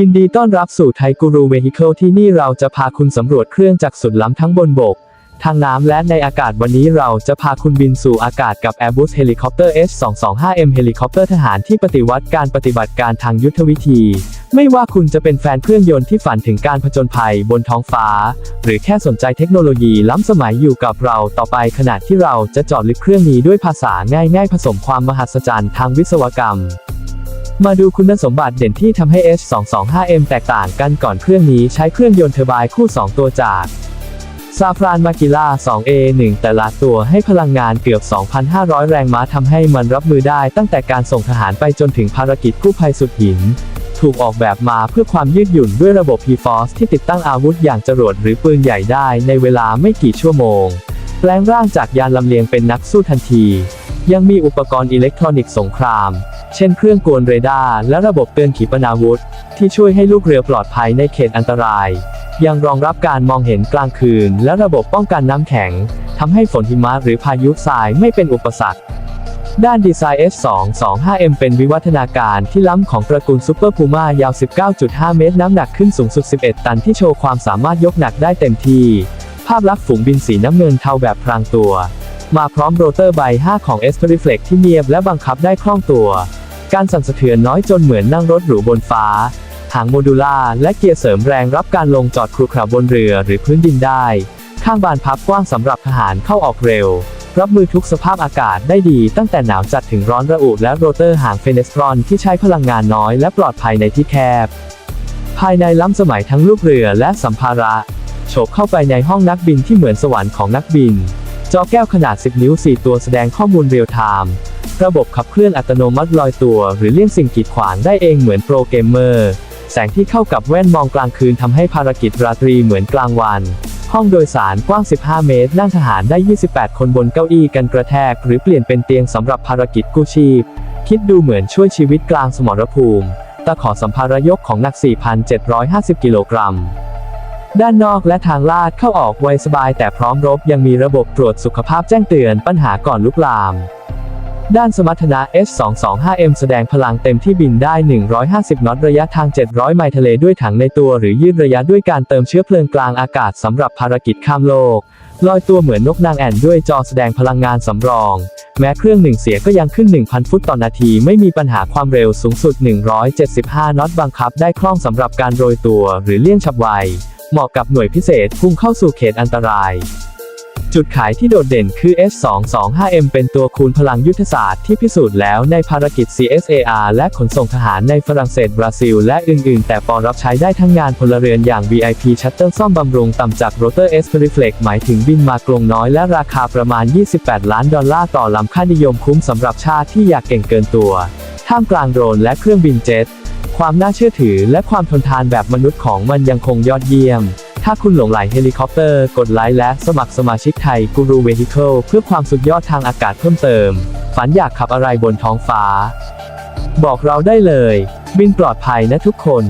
ยินดีต้อนรับสู่ไทยกูรูเวฮิเคิลที่นี่เราจะพาคุณสำรวจเครื่องจักรสุดล้ำทั้งบนบก ทางน้ำและในอากาศวันนี้เราจะพาคุณบินสู่อากาศกับ Airbus Helicopter H225M เฮลิคอปเตอร์ทหารที่ปฏิวัติการปฏิบัติการทางยุทธวิธี ไม่ว่าคุณจะเป็นแฟนเครื่องยนต์ที่ฝันถึงการผจญภัยบนท้องฟ้า หรือแค่สนใจเทคโนโลยีล้ำสมัยอยู่กับเราต่อไปขณะที่เราจะจอดลึกเครื่องนี้ด้วยภาษาง่ายๆ ผสมความมหัศจรรย์ทางวิศวกรรม มาดูคุณสมบัติเด่นที่ทำให้ H225M แตกต่างกันก่อนเครื่องนี้ใช้เครื่องยนต์เทอร์ไบน์คู่ 2 ตัวจากซาฟรานมากิล่า 2A1 แต่ละตัวให้พลังงานเกือบ 2,500 แรงม้าทำให้มันรับมือได้ตั้งแต่การส่งทหารไปจนถึงภารกิจกู้ภัยสุดหิน ถูกออกแบบมาเพื่อความยืดหยุ่นด้วยระบบ P-Force ที่ติดตั้งอาวุธอย่างจรวดหรือปืนใหญ่ได้ในเวลาไม่กี่ชั่วโมง แปลงร่างจากยานลำเลียงเป็นนักสู้ทันที ยังมีอุปกรณ์อิเล็กทรอนิกส์สงคราม เช่นเครื่องกลเรดาร์และระบบเตือนขีปนาวุธ ที่ช่วยให้ลูกเรือปลอดภัยในเขตอันตราย ยังรองรับการมองเห็นกลางคืน และระบบป้องกันน้ำแข็งทำให้ฝนหิมะหรือพายุทรายไม่เป็นอุปสรรคด้านดีไซน์ S225M เป็นวิวัฒนาการที่ล้ำของตระกูลซูเปอร์พูม่ายาว 19.5 เมตร น้ำหนักขึ้นสูงสุด 11 ตันที่โชว์ความสามารถยกหนักได้เต็มที่ ภาพลักษณ์ฝูงบินสีน้ำเงินเทาแบบพรางตัว มาพร้อมโรเตอร์ใบ 5 ของ s p e r i f l e x ที่เนียบและบังคับได้คล่องตัว การสั่นสะเทือนน้อยจนเหมือนนั่งรถหรูบนฟ้า หางโมดูล่าและเกียร์เสริมแรงรับการลงจอดครูขระบนเรือหรือพื้นดินได้ ข้างบานพับกว้างสำหรับทหารเข้าออกเร็ว รับมือทุกสภาพอากาศได้ดีตั้งแต่หนาวจัดถึงร้อนระอุและโรเตอร์หางเฟเนสตรอนที่ใช้พลังงานน้อยและปลอดภัยในที่แคบ ภายในล้ำสมัยทั้งลูกเรือและสัมภาระโฉบเข้าไปในห้องนักบินที่เหมือนสวรรค์ของนักบิน จอแก้วขนาด 10 นิ้ว 4 ตัวแสดงข้อมูลเรียลไทม์ ระบบขับเคลื่อนอัตโนมัติลอยตัว หรือเลี่ยงสิ่งกีดขวางได้เองเหมือนโปรเกมเมอร์ แสงที่เข้ากับแว่นมองกลางคืนทำให้ภารกิจราตรีเหมือนกลางวัน ห้องโดยสารกว้าง 15 เมตร นั่งทหารได้ 28 คนบนเก้าอี้กันกระแทก หรือเปลี่ยนเป็นเตียงสำหรับภารกิจกู้ชีพ คิดดูเหมือนช่วยชีวิตกลางสมรภูมิตะขอสัมภาระยกของหนัก 4,750 กิโลกรัมด้านนอกและทางลาดเข้าออกไวสบายแต่พร้อมรบยังมีระบบตรวจสุขภาพแจ้งเตือนปัญหาก่อนลุกลาม ด้านสมรรถนะ S225M แสดงพลังเต็มที่บินได้ 150 นอตระยะทาง 700 ไมล์ทะเลด้วยถังในตัวหรือยืดระยะด้วยการเติมเชื้อเพลิงกลางอากาศสำหรับภารกิจข้ามโลก ลอยตัวเหมือนนกนางแอ่นด้วยจอแสดงพลังงานสำรอง แม้เครื่องหนึ่งเสียก็ยังขึ้น 1,000 ฟุตต่อนาที ไม่มีปัญหาความเร็วสูงสุด 175 นอตบังคับได้คล่องสำหรับการโรยตัวหรือเลี่ยงฉับไว เหมาะกับหน่วยพิเศษพุ่งเข้าสู่เขตอันตราย จุดขายที่โดดเด่นคือ S225M เป็นตัวคูณพลังยุทธศาสตร์ที่พิสูจน์แล้วในภารกิจ CSAR และขนส่งทหารในฝรั่งเศสบราซิล และอื่นๆ แต่ปอรับใช้ได้ทั้งงานพลเรือนอย่าง VIP Shuttle ซ่อมบำรุงต่ำจาก Rotor S Reflex หมายถึงบินมากลงน้อยและราคาประมาณ 28 ล้านดอลลาร์ต่อลำค่านิยมคุ้มสำหรับชาติที่อยากเก่งเกินตัว ท่ามกลางโดรนและเครื่องบินเจ็ตความน่าเชื่อถือและความทนทานแบบมนุษย์ของมันยังคงยอดเยี่ยม ถ้าคุณหลงไหลเฮลิคอปเตอร์ กดไลค์และสมัครสมาชิกไทยกูรูเวฮิเคิลเพื่อความสุดยอดทางอากาศเพิ่มเติม ฝันอยากขับอะไรบนท้องฟ้า บอกเราได้เลย บินปลอดภัยนะทุกคน